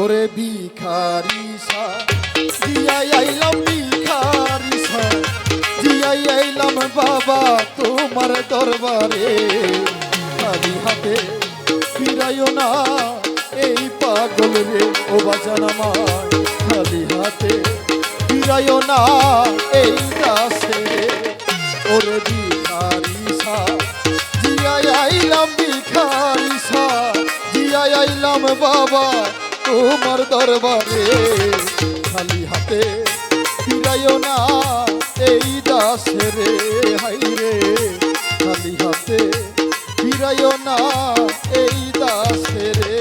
ওরে আইলাম বাবা তোমার দরবারে। খালি হাতে ফিরাইও না এই পাগল রে। ও বাজান আমার, খালি ফিরাইও না, এই রে ওরে ভিখারি সা। জিয়াই আইলাম ভিখারি সা। জিয়াই আইলাম বাবা, তোমার দরবারে। খালি হাতে ফিরাইও না, এই দাসে রে, হাই রে। খালি হাতে ফিরাইও না, এই দাসে রে।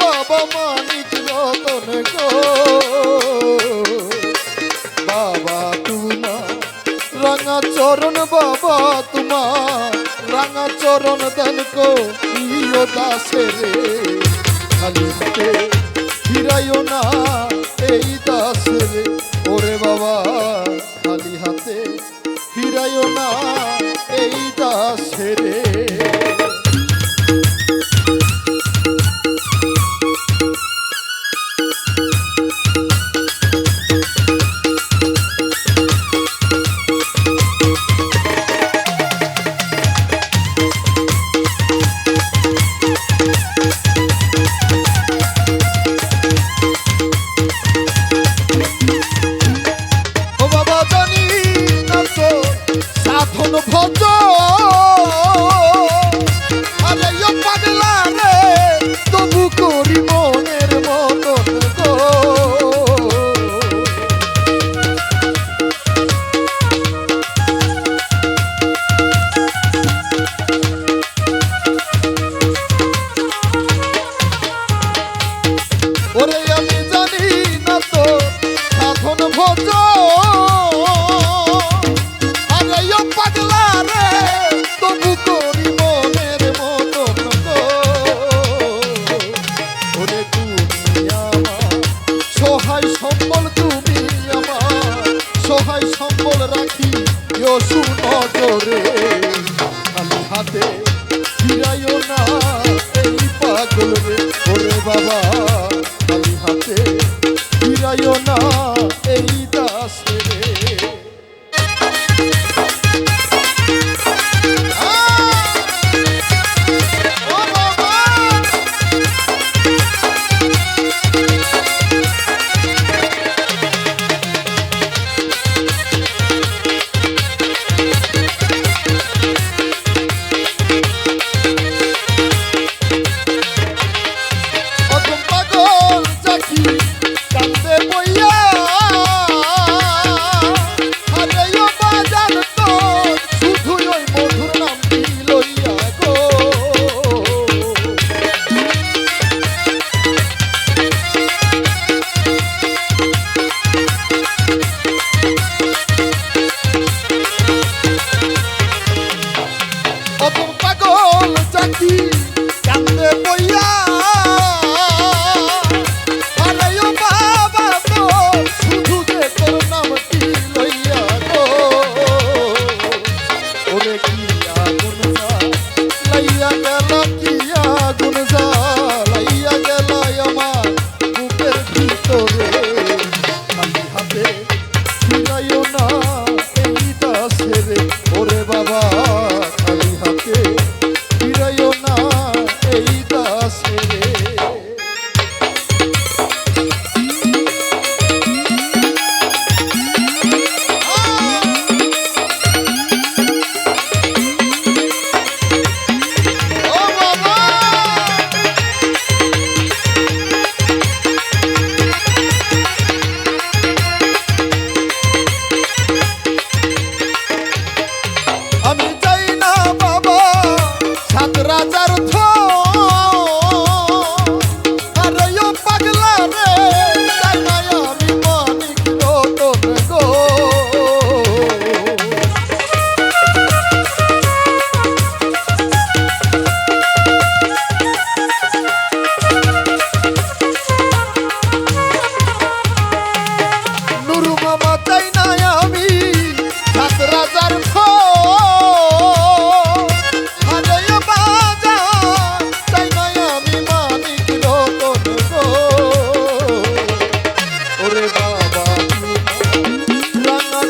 বাবা মানিক রতন গো। বাবা তোমার রাঙা চরণ, বাবা তোমার রাঙা চরণ দেন কো দাসে রে খালি হাতে ফিরাইও না ফিরাইও না এই পাগল রে বাবা।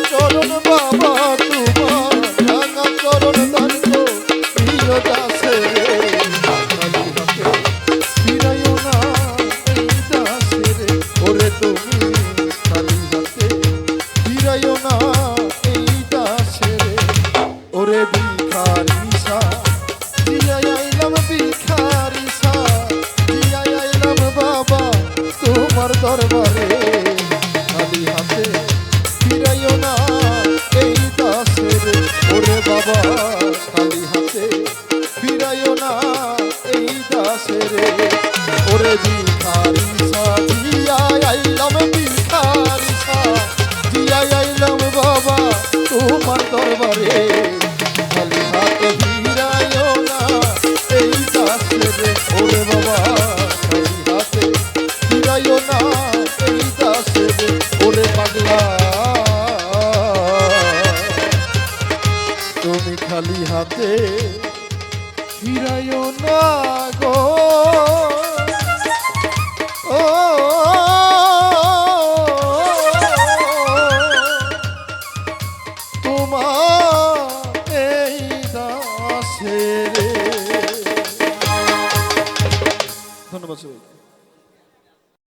চরণ বাবা দরবারে